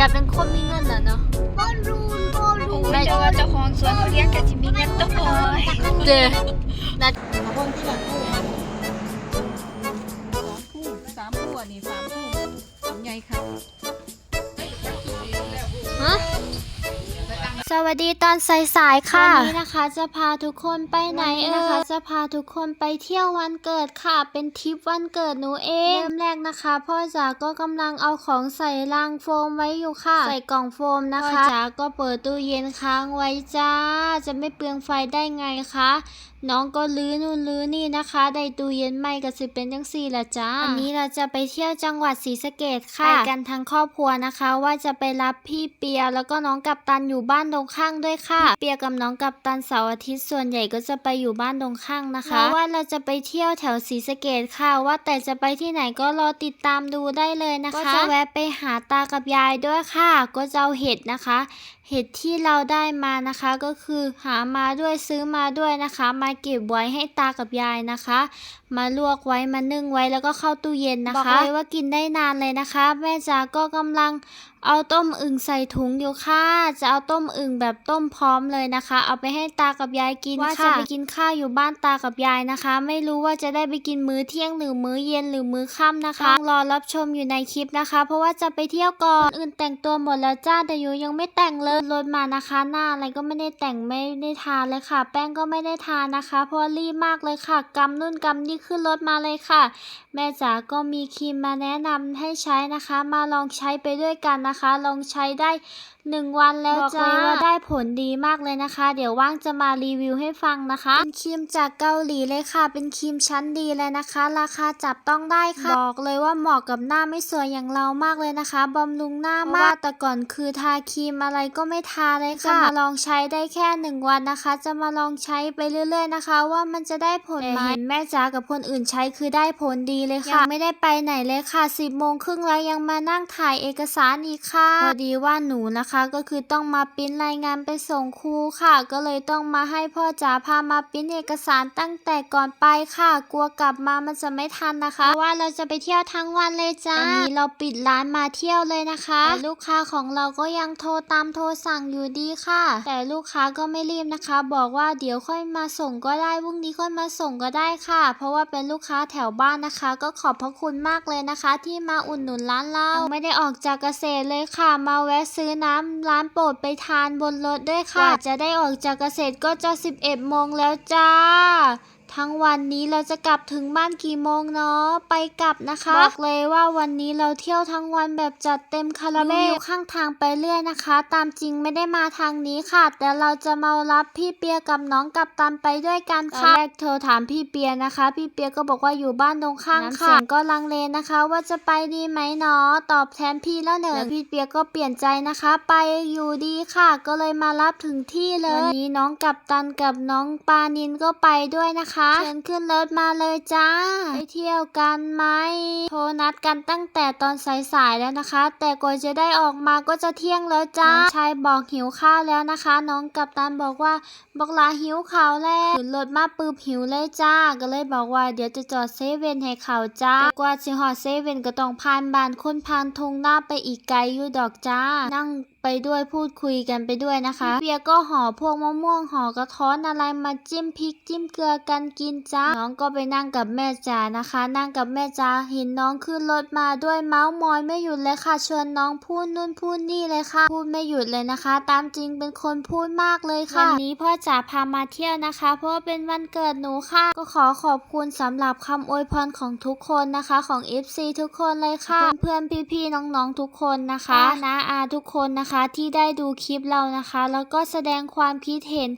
แต่เป็นคนมีเงินนะเนาะบอลลูนบอลลูโอ้นยแต่ว่าเจ้าของสวนเขาเลี้ยงกับจิมีเงินต้องโอ้ยเจบอลที่หลังคู่สามคู่อันนี้สามคู่สามใหญ่ค่ะ สวัสดีตอนสายๆค่ะ วันนี้นะคะจะพาทุกคนไปไหนเอ่ยนะคะ จะพาทุกคนไปเที่ยววันเกิดค่ะ เป็นทริปวันเกิดหนูเองเริ่มแรกนะคะ พ่อจ๋าก็กำลังเอาของใส่รางโฟมไว้อยู่ค่ะ ใส่กล่องโฟมนะคะพ่อจ๋าก็เปิดตู้เย็นค้างไว้จ้า จะไม่เปลืองไฟได้ไงคะ น้องก็ลื้อนู่นลื้อนี่นะคะ ได้ตู้เย็นใหม่ก็สิเป็นจังสี่ละจ้าวันนี้เราจะไปเที่ยวจังหวัดศรีสะเกดค่ะ ไปกันทั้งครอบครัวนะคะ ว่าจะไปรับพี่เปียแล้วก็น้องกัปตันอยู่บ้านตรงข้างด้วยค่ะ เปียกับน้องกัปตันเสาร์อาทิตย์ส่วนใหญ่ก็จะไปอยู่บ้านตรงข้างนะคะเพราะว่าเราจะไปเที่ยวแถวศรีสะเกดค่ะ ว่าแต่จะไปที่ไหนก็รอติดตามดูได้เลยนะคะ ก็จะแวะไปหาตากับยายด้วยค่ะ ก็จะเอาเห็ดนะคะ เห็ดที่เราได้มานะคะ ก็คือหามาด้วยซื้อมาด้วยนะคะมาเก็บไว้ให้ตากับยายนะคะ มาลวกไว้มานึ่งไว้แล้วก็เข้าตู้เย็นนะคะบอกเลยว่ากินได้นานเลยนะคะ แม่จ๋าก็กำลัง เอาต้มอึ่งใส่ถุงอยู่ค่ะ จะเอาต้มอึ่งแบบต้มพร้อมเลยนะคะ เอาไปให้ตากับยายกินว่าจะไปกินข้าวอยู่บ้านตากับยายนะคะ ไม่รู้ว่าจะได้ไปกินมื้อเที่ยงหรือมื้อเย็นหรือมื้อค่ำนะคะต้องรอรับชมอยู่ในคลิปนะคะ เพราะว่าจะไปเที่ยวก่อนอื่นแต่งตัวหมดแล้วจ้าแต่ยูยังไม่แต่งเลยรถมานะคะ หน้าอะไรก็ไม่ได้แต่งไม่ได้ทาเลยค่ะ แป้งก็ไม่ได้ทานะคะ เพราะรีบมากเลยค่ะกำนุ่นกำนี่ขึ้นรถมาเลยค่ะ แม่จ๋าก็มีครีมมาแนะนำให้ใช้นะคะ มาลองใช้ไปด้วยกันนะคะ ลองใช้ได้หนึ่งวันแล้วจ้าบอกเลยว่าได้ผลดีมากเลยนะคะ เดี๋ยวว่างจะมารีวิวให้ฟังนะคะ เป็นครีมจากเกาหลีเลยค่ะ เป็นครีมชั้นดีเลยนะคะ ราคาจับต้องได้ค่ะ บอกเลยว่าเหมาะกับหน้าไม่สวยอย่างเรามากเลยนะคะบำรุงหน้ามากแต่ก่อนคือทาครีมอะไรก็ไม่ทาเลยค่ะ จะมาลองใช้ได้แค่หนึ่งวันนะคะ จะมาลองใช้ไปเรื่อย ๆนะคะ ว่ามันจะได้ผลไหมเห็นแม่จ๋ากับคนอื่นใช้คือได้ผลดีเลยค่ะ ยังไม่ได้ไปไหนเลยค่ะสิบโมงครึ่งแล้วยังมานั่งถ่ายเอกสารอีกค่ะพอดีว่าหนูนะคะก็คือต้องมาปริ้นรายงานไปส่งครูค่ะ ก็เลยต้องมาให้พ่อจ๋าพามาปริ้นเอกสารตั้งแต่ก่อนไปค่ะ กลัวกลับมามันจะไม่ทันนะคะเพราะว่าเราจะไปเที่ยวทั้งวันเลยจ้าวันนี้เราปิดร้านมาเที่ยวเลยนะคะแต่ลูกค้าของเราก็ยังโทรตามโทรสั่งอยู่ดีค่ะ แต่ลูกค้าก็ไม่รีบนะคะ บอกว่าเดี๋ยวค่อยมาส่งก็ได้พรุ่งนี้ค่อยมาส่งก็ได้ค่ะ เพราะว่าเป็นลูกค้าแถวบ้านนะคะ ก็ขอบพระคุณมากเลยนะคะ ที่มาอุดหนุนร้านเราไม่ได้ออกจากเกษตรเลยค่ะ มาแวะซื้อน้ำร้านโปรดไปทานบนรถด้วยค่ะกว่าจะได้ออกจากเกษตรก็จะ 11โมงแล้วจ้า ทั้งวันนี้เราจะกลับถึงบ้านกี่โมงเนาะไปกลับนะคะบอกเลยว่าวันนี้เราเที่ยวทั้งวันแบบจัดเต็มคาราเบลอยู่ข้างทางไปเรื่อยนะคะ ตามจริงไม่ได้มาทางนี้ค่ะ แต่เราจะมารับพี่เปียกับน้องกับตันไปด้วยกันค่ะตอนแรกเธอถามพี่เปียนะคะ พี่เปียก็บอกว่าอยู่บ้านตรงข้างค่ะเสียงก็ลังเลนะคะ ว่าจะไปดีไหมเนาะตอบแทนพี่แล้วเนอะแล้วพี่เปียก็เปลี่ยนใจนะคะ ไปอยู่ดีค่ะ ก็เลยมารับถึงที่เลยวันนี้น้องกับตันกับน้องปานินก็ไปด้วยนะคะเชิญขึ้นรถมาเลยจ้า ไปเที่ยวกันไหม โทรนัดกันตั้งแต่ตอนสายๆแล้วนะคะ แต่กว่าจะได้ออกมาก็จะเที่ยงแล้วจ้าน้องชายบอกหิวข้าวแล้วนะคะ น้องกับตันบอกว่าบอกลาหิวข้าวแล้วขึ้นรถมาปืบหิวเลยจ้า ก็เลยบอกว่าเดี๋ยวจะจอดเซเว่นให้เขาจ้าแต่กว่าสิหอดเซเว่นก็ต้องผ่านบ้านคนพานทงหน้าไปอีกไกลอยู่ดอกจ้า นั่งไปด้วยพูดคุยกันไปด้วยนะคะพี่เบียร์ก็ห่อพวกมะม่วงห่อกระท้อนอะไรมาจิ้มพริกจิ้มเกลือกันกินจ้าน้องก็ไปนั่งกับแม่จ๋านะคะ นั่งกับแม่จ๋าเห็นน้องขึ้นรถมาด้วยเมาส์มอยไม่หยุดเลยค่ะชวนน้องพูดนู่นพูดนี่เลยค่ะ พูดไม่หยุดเลยนะคะ ตามจริงเป็นคนพูดมากเลยค่ะวันนี้พ่อจ๋าพามาเที่ยวนะคะ เพราะว่าเป็นวันเกิดหนูค่ะ ก็ขอขอบคุณสำหรับคำอวยพรของทุกคนนะคะ ของ FC ทุกคนเลยค่ะ เพื่อนๆพี่ๆน้องๆทุกคนนะคะนะอาทุกคนนะคะที่ได้ดูคลิปเรานะคะ แล้วก็แสดงความคิดเห็น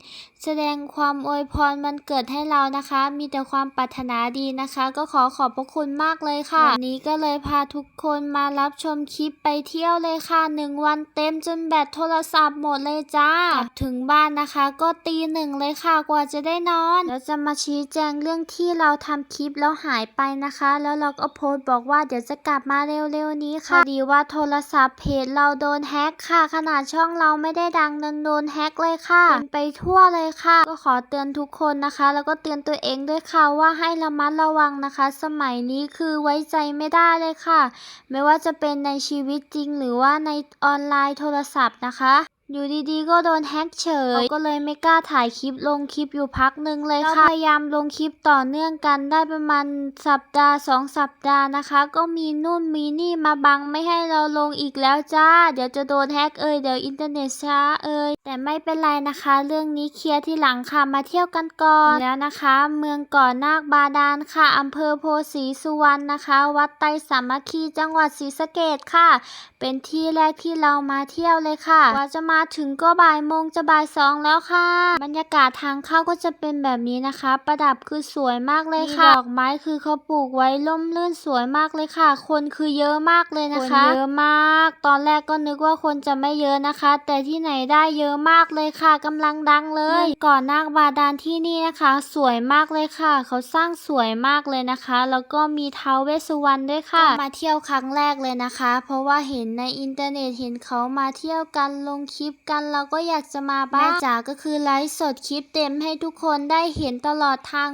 แสดงความอวยพรมันเกิดให้เรานะคะ มีแต่ความปรารถนาดีนะคะ ก็ขอขอบพระคุณมากเลยค่ะวันนี้ก็เลยพาทุกคนมารับชมคลิปไปเที่ยวเลยค่ะหนึ่งวันเต็มจนแบตโทรศัพท์หมดเลยจ้ากลับถึงบ้านนะคะ ก็ตีหนึ่งเลยค่ะกว่าจะได้นอนแล้วจะมาชี้แจงเรื่องที่เราทำคลิปแล้วหายไปนะคะ แล้วเราก็โพสต์บอกว่าเดี๋ยวจะกลับมาเร็วๆนี้ค่ะดีว่าโทรศัพท์เพจเราโดนแฮ็กค่ะขนาดช่องเราไม่ได้ดังโดนโดนแฮ็กเลยค่ะเป็นไปทั่วเลยค่ะ ก็ขอเตือนทุกคนนะคะ แล้วก็เตือนตัวเองด้วยค่ะว่าให้ระมัดระวังนะคะ สมัยนี้คือไว้ใจไม่ได้เลยค่ะ ไม่ว่าจะเป็นในชีวิตจริงหรือว่าในออนไลน์โทรศัพท์นะคะ อยู่ดีๆ ก็โดนแฮ็กเฉยเราก็เลยไม่กล้าถ่ายคลิปลงคลิปอยู่พักหนึ่งเลยค่ะ พยายามลงคลิปต่อเนื่องกันได้ประมาณสัปดาห์สองสัปดาห์นะคะ ก็มีนู่นมีนี่มาบังไม่ให้เราลงอีกแล้วจ้า เดี๋ยวจะโดนแฮ็กเอ่ยเดี๋ยวอินเทอร์เน็ตช้าเอ่ยแต่ไม่เป็นไรนะคะ เรื่องนี้เคลียร์ที่หลังค่ะมาเที่ยวกันก่อนแล้วนะคะ เมืองก่อนนาคบาดาลค่ะอำเภอโพสีสุวรรณนะคะ วัดไตรสามัคคีจังหวัดศรีสะเกษค่ะ เป็นที่แรกที่เรามาเที่ยวเลยค่ะกว่าจะมาถึงก็บ่ายโมงจะบ่ายสองแล้วค่ะ บรรยากาศทางเข้าก็จะเป็นแบบนี้นะคะ ประดับคือสวยมากเลยค่ะดอกไม้คือเขาปลูกไว้ล่มลื่นสวยมากเลยค่ะ คนคือเยอะมากเลยนะคะ คนเยอะมาก ตอนแรกก็นึกว่าคนจะไม่เยอะนะคะ แต่ที่ไหนได้เยอะมากเลยค่ะกำลังดังเลยก่อนนาคบาดาลที่นี่นะคะ สวยมากเลยค่ะ เขาสร้างสวยมากเลยนะคะ แล้วก็มีท้าวเวสสุวรรณด้วยค่ะ มาเที่ยวครั้งแรกเลยนะคะ เพราะว่าเห็นในอินเทอร์เน็ตเห็นเขามาเที่ยวกันลงคลิปกันเราก็อยากจะมาบ้างแม่จ๋าก็คือไลฟ์สดคลิปเต็มให้ทุกคนได้เห็นตลอดทาง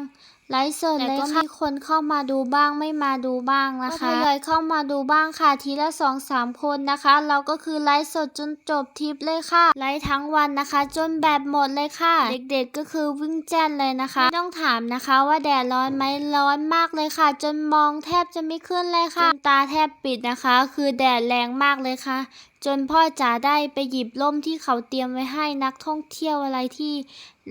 ไลฟ์สดเลยค่ะมีคนเข้ามาดูบ้างไม่มาดูบ้างนะคะก็ทยอยเข้ามาดูบ้างค่ะทีละสองสามคนนะคะ เราก็คือไลฟ์สดจนจบทริปเลยค่ะไลฟ์ทั้งวันนะคะ จนแบบหมดเลยค่ะ เด็กๆก็คือวิ่งแจ้นเลยนะคะไม่ต้องถามนะคะว่าแดดร้อนไหมร้อนมากเลยค่ะ จนมองแทบจะไม่ขึ้นเลยค่ะจนตาแทบปิดนะคะ คือแดดแรงมากเลยค่ะ จนพ่อจ๋าได้ไปหยิบร่มที่เขาเตรียมไว้ให้นักท่องเที่ยวอะไรที่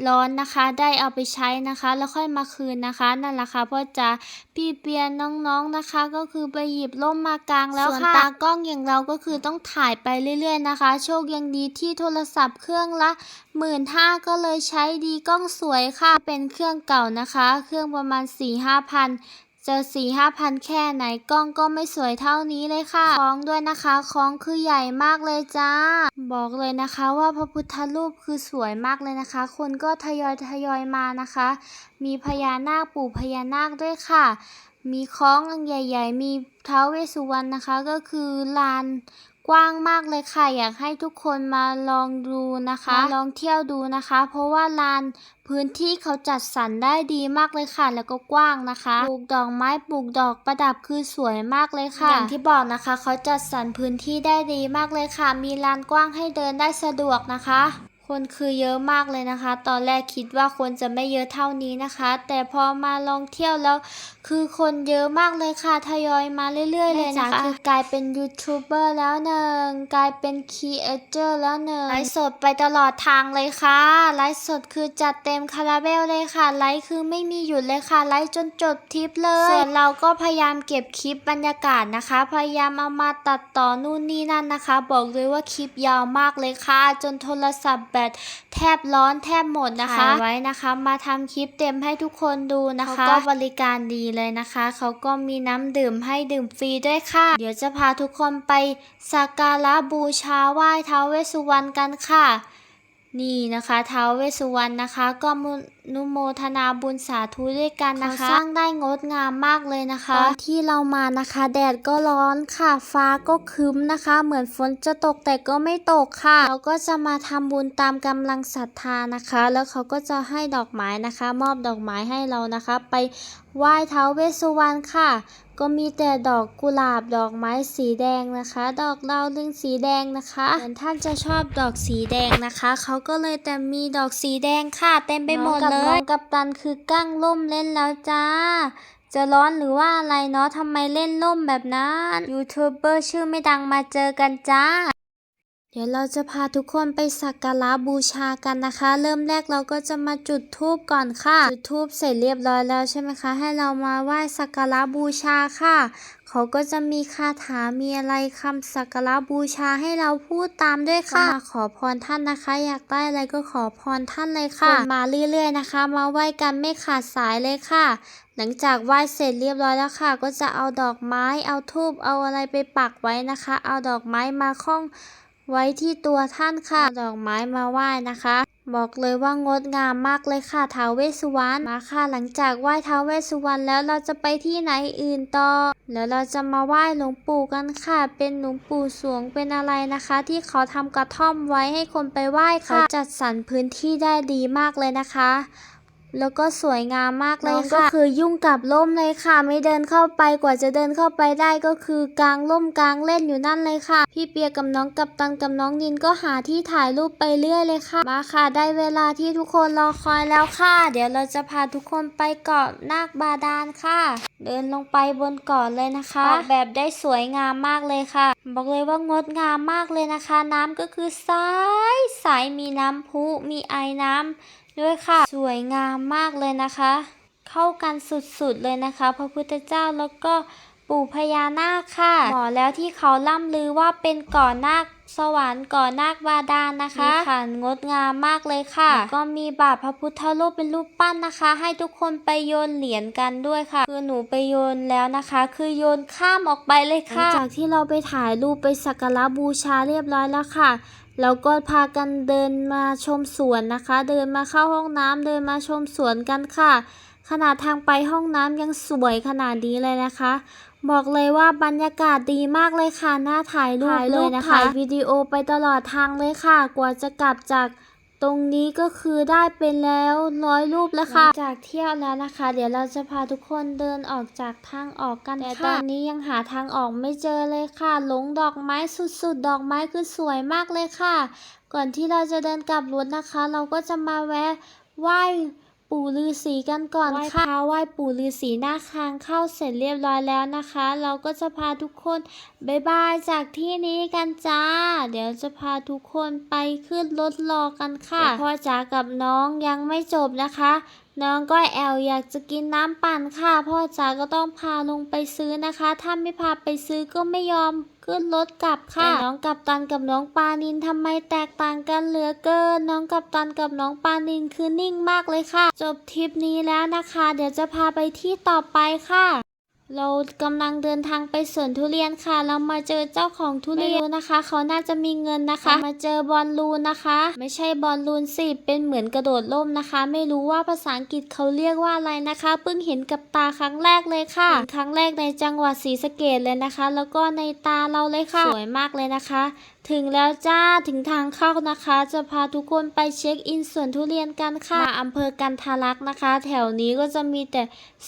ร้อนนะคะ ได้เอาไปใช้นะคะ แล้วค่อยมาคืนนะคะ นั่นแหละค่ะพ่อจ๋าพี่เปียนน้องๆนะคะ ก็คือไปหยิบร่มมากางแล้วค่ะส่วนตากล้องอย่างเราก็คือต้องถ่ายไปเรื่อย ๆนะคะ โชคยังดีที่โทรศัพท์เครื่องละหมื่นห้าก็เลยใช้ดีกล้องสวยค่ะเป็นเครื่องเก่านะคะ เครื่องประมาณ4ี่ห้าพัน จะสี่ห้าพันแค่ไหนกล้องก็ไม่สวยเท่านี้เลยค่ะคล้องด้วยนะคะคล้องคือใหญ่มากเลยจ้า บอกเลยนะคะว่าพระพุทธรูปคือสวยมากเลยนะคะ คนก็ทยอยทยอยมานะคะ มีพญานาคปู่พญานาคด้วยค่ะ มีคล้องอันใหญ่ ๆ มีท้าวเวสุวรรณนะคะ ก็คือลาน กว้างมากเลยค่ะ อยากให้ทุกคนมาลองดูนะคะมาลองเที่ยวดูนะคะ เพราะว่าลานพื้นที่เขาจัดสรรได้ดีมากเลยค่ะ แล้วก็กว้างนะคะปลูกดอกไม้ปลูกดอกประดับคือสวยมากเลยค่ะ อย่างที่บอกนะคะ เขาจัดสรรพื้นที่ได้ดีมากเลยค่ะ มีลานกว้างให้เดินได้สะดวกนะคะ คนคือเยอะมากเลยนะคะ ตอนแรกคิดว่าคนจะไม่เยอะเท่านี้นะคะ แต่พอมาลองเที่ยวแล้ว คือคนเยอะมากเลยค่ะ ทยอยมาเรื่อย ๆ เลยนะคะคือกลายเป็นยูทูบเบอร์แล้วหนึ่งกลายเป็นครีเอเตอร์แล้วหนึ่งไลฟ์สดไปตลอดทางเลยค่ะไลฟ์สดคือจัดเต็มคาราเบลเลยค่ะไลฟ์คือไม่มีหยุดเลยค่ะไลฟ์จนจบทริปเลยส่วนเราก็พยายามเก็บคลิปบรรยากาศนะคะ พยายามเอามาตัดต่อนู่นนี่นั่นนะคะ บอกเลยว่าคลิปยาวมากเลยค่ะ จนโทรศัพท์แบตแทบร้อนแทบหมดนะคะถ่ายไว้นะคะ มาทำคลิปเต็มให้ทุกคนดูนะคะเขาก็บริการดีเลยนะคะ เขาก็มีน้ำดื่มให้ดื่มฟรีด้วยค่ะ เดี๋ยวจะพาทุกคนไปสักการะบูชาไหว้ท้าวเวสสุวรรณกันค่ะ นี่นะคะท้าวเวสสุวรรณนะคะ ก็มุนุโมทนาบุญสาธุด้วยกันนะคะสร้างได้งดงามมากเลยนะคะ ตอนที่เรามานะคะ แดดก็ร้อนค่ะ ฟ้าก็ครึ้มนะคะ เหมือนฝนจะตกแต่ก็ไม่ตกค่ะ เราก็จะมาทำบุญตามกำลังศรัทธานะคะ แล้วเขาก็จะให้ดอกไม้นะคะ มอบดอกไม้ให้เรานะคะ ไปไหว้ท้าวเวสสุวรรณค่ะ ก็มีแต่ดอกกุหลาบดอกไม้สีแดงนะคะ ดอกดาวเรืองสีแดงนะคะเหมือนท่านจะชอบดอกสีแดงนะคะเขาก็เลยแต่มีดอกสีแดงค่ะ เต็มไปหมดเลยน้องกับตันคือกั้งล่มเล่นแล้วจ้าจะร้อนหรือว่าอะไรเนาะทำไมเล่นล่มแบบนั้นยูทูบเบอร์ชื่อไม่ดังมาเจอกันจ้า เดี๋ยวเราจะพาทุกคนไปสักการะบูชากันนะคะ เริ่มแรกเราก็จะมาจุดธูปก่อนค่ะ จุดธูปเสร็จเรียบร้อยแล้วใช่ไหมคะ ให้เรามาไหว้สักการะบูชาค่ะ เขาก็จะมีคาถามีอะไรคำสักการะบูชาให้เราพูดตามด้วยค่ะมาขอพรท่านนะคะ อยากได้อะไรก็ขอพรท่านเลยค่ะมาเรื่อยๆนะคะ มาไหว้กันไม่ขาดสายเลยค่ะ หลังจากไหว้เสร็จเรียบร้อยแล้วค่ะ ก็จะเอาดอกไม้เอาธูปเอาอะไรไปปักไว้นะคะ เอาดอกไม้มาคล้อง ไว้ที่ตัวท่านค่ะ ดอกไม้มาไหว้นะคะ บอกเลยว่างดงามมากเลยค่ะท้าวเวสสุวรรณมาค่ะ หลังจากไหว้ท้าวเวสสุวรรณแล้วเราจะไปที่ไหนอื่นต่อ แล้วเราจะมาไหว้หลวงปู่กันค่ะ เป็นหลวงปู่สวงเป็นอะไรนะคะ ที่เขาทำกระท่อมไว้ให้คนไปไหว้ค่ะจัดสรรพื้นที่ได้ดีมากเลยนะคะ แล้วก็สวยงามมากเลยค่ะก็คือยุ่งกับร่มเลยค่ะ ไม่เดินเข้าไปกว่าจะเดินเข้าไปได้ก็คือกลางร่มกลางเล่นอยู่นั่นเลยค่ะ พี่เปียกับน้องกับตันกับน้องนินก็หาที่ถ่ายรูปไปเรื่อยเลยค่ะ มาค่ะ ได้เวลาที่ทุกคนรอคอยแล้วค่ะ เดี๋ยวเราจะพาทุกคนไปเกาะนาคบาดาลค่ะ เดินลงไปบนเกาะเลยนะคะออกแบบได้สวยงามมากเลยค่ะ บอกเลยว่างดงามมากเลยนะคะ น้ำก็คือใสใสมีน้ำพุมีไอน้ำ ด้วยค่ะ สวยงามมากเลยนะคะ เข้ากันสุดๆเลยนะคะ พระพุทธเจ้าแล้วก็ปู่พญานาคค่ะหมอแล้วที่เขาล่ำลือว่าเป็นก่อนาคสวรรค์ก่อนาคบาดาลนะคะนี่ค่ะงดงามมากเลยค่ะแล้วก็มีบาทพระพุทธรูปเป็นรูปปั้นนะคะ ให้ทุกคนไปโยนเหรียญกันด้วยค่ะ คือหนูไปโยนแล้วนะคะ คือโยนข้ามออกไปเลยค่ะหลังจากที่เราไปถ่ายรูปไปสักการะบูชาเรียบร้อยแล้วค่ะ แล้วก็พากันเดินมาชมสวนนะคะ เดินมาเข้าห้องน้ำเดินมาชมสวนกันค่ะ ขนาดทางไปห้องน้ำยังสวยขนาดนี้เลยนะคะ บอกเลยว่าบรรยากาศดีมากเลยค่ะน่าถ่ายรูปเลยนะคะถ่ายวิดีโอไปตลอดทางเลยค่ะ กว่าจะกลับจาก ตรงนี้ก็คือได้ไปแล้วร้อยรูปแล้วค่ะ จากเที่ยวแล้วนะคะ เดี๋ยวเราจะพาทุกคนเดินออกจากทางออกกันค่ะแต่ตอนนี้ยังหาทางออกไม่เจอเลยค่ะ หลงดอกไม้สุดๆ ดอกไม้คือสวยมากเลยค่ะ ก่อนที่เราจะเดินกลับรถนะคะ เราก็จะมาแวะไหว้ ปู่ฤาษีกันก่อนค่ะไหว้ปู่ฤาษีหน้าคางเข้าเสร็จเรียบร้อยแล้วนะคะ เราก็จะพาทุกคนบายบายจากที่นี้กันจ้า เดี๋ยวจะพาทุกคนไปขึ้นรถรอกันค่ะแต่พ่อจ๋ากับน้องยังไม่จบนะคะ น้องก้อยแอลอยากจะกินน้ำปั่นค่ะ พ่อจ๋าก็ต้องพาลงไปซื้อนะคะ ถ้าไม่พาไปซื้อก็ไม่ยอมขึ้นรถกลับค่ะน้องกับตันกับน้องปานินทำไมแตกต่างกันเหลือเกิน น้องกับตันกับน้องปานินคือนิ่งมากเลยค่ะ จบทริปนี้แล้วนะคะ เดี๋ยวจะพาไปที่ต่อไปค่ะ เรากำลังเดินทางไปสวนทุเรียนค่ะ เรามาเจอเจ้าของทุเรียนนะคะ เขาน่าจะมีเงินนะคะ มาเจอบอลลูนนะคะ ไม่ใช่บอลลูนสิ เป็นเหมือนกระโดดล่มนะคะ ไม่รู้ว่าภาษาอังกฤษเขาเรียกว่าอะไรนะคะ เพิ่งเห็นกับตาครั้งแรกเลยค่ะ ครั้งแรกในจังหวัดศรีสะเกดเลยนะคะ แล้วก็ในตาเราเลยค่ะ สวยมากเลยนะคะ ถึงแล้วจ้าถึงทางเข้านะคะ จะพาทุกคนไปเช็คอินสวนทุเรียนกันค่ะมาอำเภอกันทารักษ์นะคะ แถวนี้ก็จะมีแต่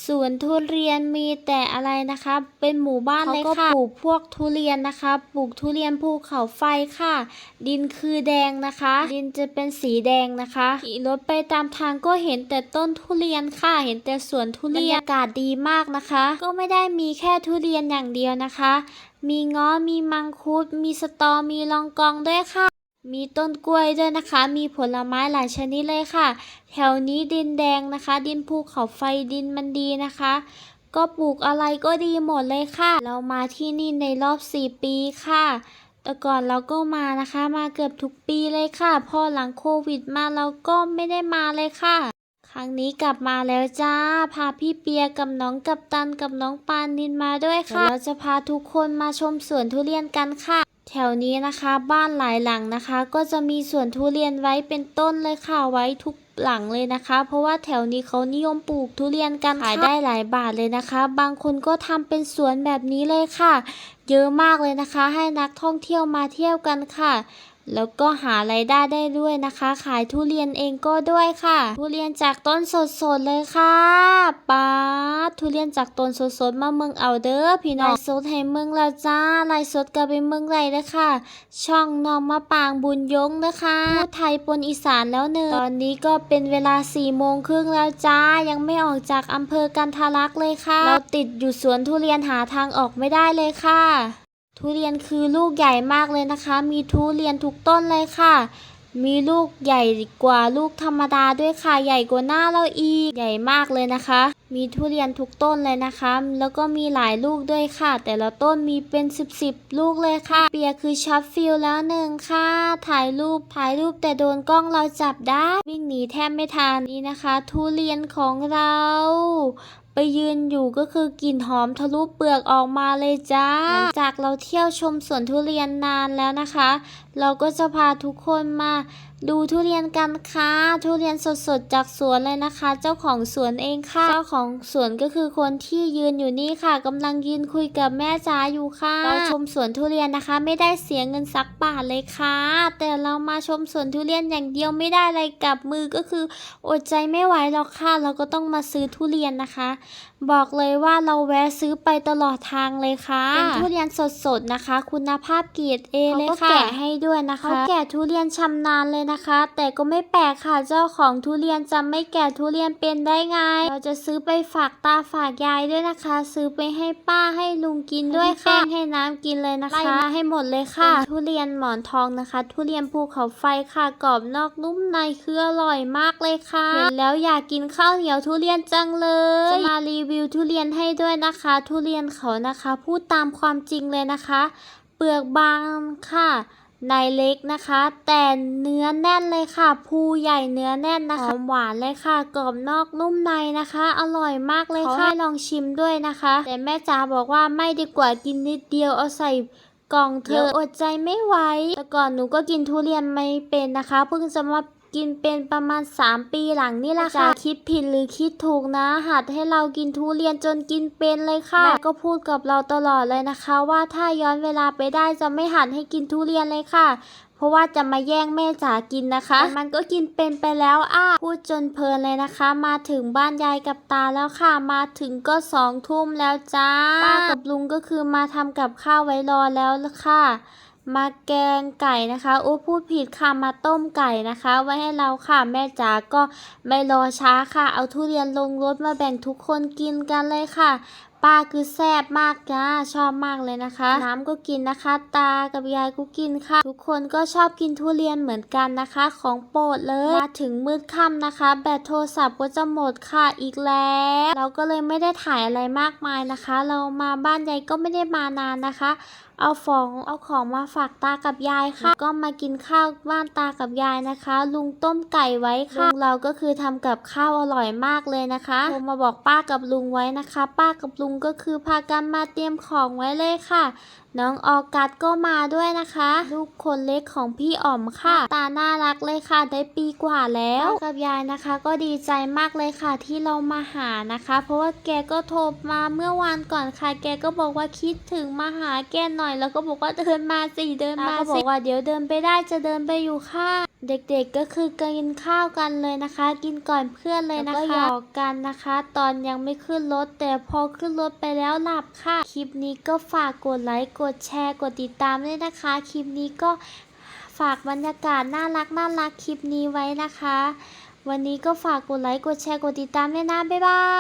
สวนทุเรียนมีแต่อะไรนะคะ เป็นหมู่บ้านเลยค่ะปลูกพวกทุเรียนนะคะปลูกทุเรียนภูเขาไฟค่ะ ดินคือแดงนะคะ ดินจะเป็นสีแดงนะคะขี่รถไปตามทางก็เห็นแต่ต้นทุเรียนค่ะ เห็นแต่สวนทุเรียนบรรยากาศดีมากนะคะ ก็ไม่ได้มีแค่ทุเรียนอย่างเดียวนะคะ มีง้อ มีมังคุด มีสตอ มีลองกองด้วยค่ะ มีต้นกล้วยด้วยนะคะ มีผลไม้หลายชนิดเลยค่ะ แถวนี้ดินแดงนะคะ ดินภูเขาไฟดินมันดีนะคะ ก็ปลูกอะไรก็ดีหมดเลยค่ะ เรามาที่นี่ในรอบ 4 ปีค่ะ แต่ก่อนเราก็มานะคะ มาเกือบทุกปีเลยค่ะ พอหลังโควิดมาเราก็ไม่ได้มาเลยค่ะ ครั้งนี้กลับมาแล้วจ้า พาพี่เปียกับน้องกับตันกับน้องปานินมาด้วยค่ะ เราจะพาทุกคนมาชมสวนทุเรียนกันค่ะ แถวนี้นะคะบ้านหลายหลังนะคะ ก็จะมีสวนทุเรียนไว้เป็นต้นเลยค่ะไว้ทุกหลังเลยนะคะ เพราะว่าแถวนี้เขานิยมปลูกทุเรียนกันขายได้หลายบาทเลยนะคะ บางคนก็ทำเป็นสวนแบบนี้เลยค่ะ เยอะมากเลยนะคะ ให้นักท่องเที่ยวมาเที่ยวกันค่ะ แล้วก็หาไรายได้ได้ด้วยนะคะ ขายทุเรียนเองก็ด้วยค่ะ ทุเรียนจากต้นสดๆเลยค่ะป๊าทุเรียนจากต้นสดๆมาเมืองเอาเด้อพี่น้องสดให้เมืองแล้วจ้าลฟ์สดกับไปเมืองไรเด้อค่ะ ช่องน้องมะปางบุญยงนะคะพูดไทยปนอีสานแล้วเนอะตอนนี้ก็เป็นเวลา4ี่โมงครึ่งแล้วจ้ายังไม่ออกจากอำเภอกันทารักษ์เลยค่ะ เราติดอยู่สวนทุเรียนหาทางออกไม่ได้เลยค่ะ ทุเรียนคือลูกใหญ่มากเลยนะคะ มีทุเรียนทุกต้นเลยค่ะ มีลูกใหญ่กว่าลูกธรรมดาด้วยค่ะ ใหญ่กว่าหน้าเราอีก ใหญ่มากเลยนะคะ มีทุเรียนทุกต้นเลยนะคะ แล้วก็มีหลายลูกด้วยค่ะ แต่ละต้นมีเป็นสิบสิบลูกเลยค่ะ เปียคือช็อตฟิลแล้วหนึ่งค่ะ ถ่ายรูปถ่ายรูปแต่โดนกล้องเราจับได้ วิ่งหนีแทบไม่ทันนี่นะคะ ทุเรียนของเรา ยืนอยู่ก็คือกลิ่นหอมทะลุเปลือกออกมาเลยจ้า หลังจากเราเที่ยวชมสวนทุเรียนนานแล้วนะคะ เราก็จะพาทุกคนมา ดูทุเรียนกันค่ะทุเรียนสดๆจากสวนเลยนะคะ เจ้าของสวนเองค่ะเจ้าของสวนก็คือคนที่ยืนอยู่นี่ค่ะกำลังยืนคุยกับแม่จ๋าอยู่ค่ะ เราชมสวนทุเรียนนะคะ ไม่ได้เสียเงินสักบาทเลยค่ะ แต่เรามาชมสวนทุเรียนอย่างเดียวไม่ได้อะไรกลับมือก็คือ อดใจไม่ไหวแล้วค่ะ เราก็ต้องมาซื้อทุเรียนนะคะ บอกเลยว่าเราแวะซื้อไปตลอดทางเลยค่ะเป็นทุเรียนสดๆนะคะ คุณภาพเกรดเอเลยค่ะแกะให้ด้วยนะคะเขาแกะทุเรียนชำนาญเลยนะคะ แต่ก็ไม่แปลกค่ะเจ้าของทุเรียนจะไม่แกะทุเรียนเป็นได้ไง เราจะซื้อไปฝากตาฝากยายด้วยนะคะ ซื้อไปให้ป้าให้ลุงกินด้วยค่ะให้น้ำกินเลยนะคะไล่มาให้หมดเลยค่ะทุเรียนหมอนทองนะคะ ทุเรียนภูเขาไฟค่ะกรอบนอกนุ่มในคืออร่อยมากเลยค่ะเห็นแล้วอยากกินข้าวเหนียวทุเรียนจังเลยจะมารีวิวทุเรียนให้ด้วยนะคะ ทุเรียนเขานะคะ พูดตามความจริงเลยนะคะ เปลือกบางค่ะ ในเล็กนะคะ แต่เนื้อแน่นเลยค่ะภูใหญ่เนื้อแน่นนะคะหอมหวานเลยค่ะกรอบนอกนุ่มในนะคะ อร่อยมากเลยค่ะให้ลองชิมด้วยนะคะ แต่แม่จ๋าบอกว่าไม่ดีกว่ากินนิดเดียวเอาใส่กล่องเธอะอดใจไม่ไหวแต่ก่อนหนูก็กินทุเรียนไม่เป็นนะคะ เพิ่งจะมา กินเป็นประมาณ 3 ปีหลังนี่แหละค่ะคิดผิดหรือคิดถูกนะ หัดให้เรากินทุเรียนจนกินเป็นเลยค่ะ แม่ก็พูดกับเราตลอดเลยนะคะ ว่าถ้าย้อนเวลาไปได้จะไม่หัดให้กินทุเรียนเลยค่ะเพราะว่าจะมาแย่งแม่จ๋ากินนะคะแต่มันก็กินเป็นไปแล้วอะพูดจนเพลินเลยนะคะ มาถึงบ้านยายกับตาแล้วค่ะ มาถึงก็สองทุ่มแล้วจ้า ป้ากับลุงก็คือมาทำกับข้าวไว้รอแล้วละค่ะ มาแกงไก่นะคะโอ้พูดผิดค่ะมาต้มไก่นะคะ ไว้ให้เราค่ะแม่จ๋าก็ไม่รอช้าค่ะ เอาทุเรียนลงรถมาแบ่งทุกคนกินกันเลยค่ะป้าคือแซ่บมากจ้าชอบมากเลยนะคะ น้ำก็กินนะคะ ตากับยายก็กินค่ะ ทุกคนก็ชอบกินทุเรียนเหมือนกันนะคะ ของโปรดเลยมาถึงมืดค่ำนะคะ แบตโทรศัพท์ก็จะหมดค่ะอีกแล้ว เราก็เลยไม่ได้ถ่ายอะไรมากมายนะคะ เรามาบ้านยายก็ไม่ได้มานานนะคะ เอาของเอาของมาฝากตากับยายค่ะ ก็มากินข้าวบ้านตากับยายนะคะ ลุงต้มไก่ไว้ค่ะลุงเราก็คือทำกับข้าวอร่อยมากเลยนะคะโทรมาบอกป้ากับลุงไว้นะคะ ป้ากับลุงก็คือพากันมาเตรียมของไว้เลยค่ะน้องออกัสก็มาด้วยนะคะ ลูกคนเล็กของพี่อ๋อมค่ะ ตาน่ารักเลยค่ะ ได้ปีกว่าแล้วกับยายนะคะ ก็ดีใจมากเลยค่ะที่เรามาหานะคะ เพราะว่าแกก็โทรมาเมื่อวานก่อนค่ะ แกก็บอกว่าคิดถึงมาหาแกหน่อย แล้วก็บอกว่าเดินมาสิเดินมาสิบอกว่าเดี๋ยวเดินไปได้จะเดินไปอยู่ค่ะ เด็กๆก็คือกินข้าวกันเลยนะคะ กินก่อนเพื่อนเลยนะคะหยอกกันนะคะ ตอนยังไม่ขึ้นรถ แต่พอขึ้นรถไปแล้วหลับค่ะ คลิปนี้ก็ฝากกดไลค์กดแชร์กดติดตามด้วยนะคะ คลิปนี้ก็ฝากบรรยากาศน่ารักน่ารักคลิปนี้ไว้นะคะ วันนี้ก็ฝากกดไลค์กดแชร์กดติดตามด้วยนะบ๊ายบาย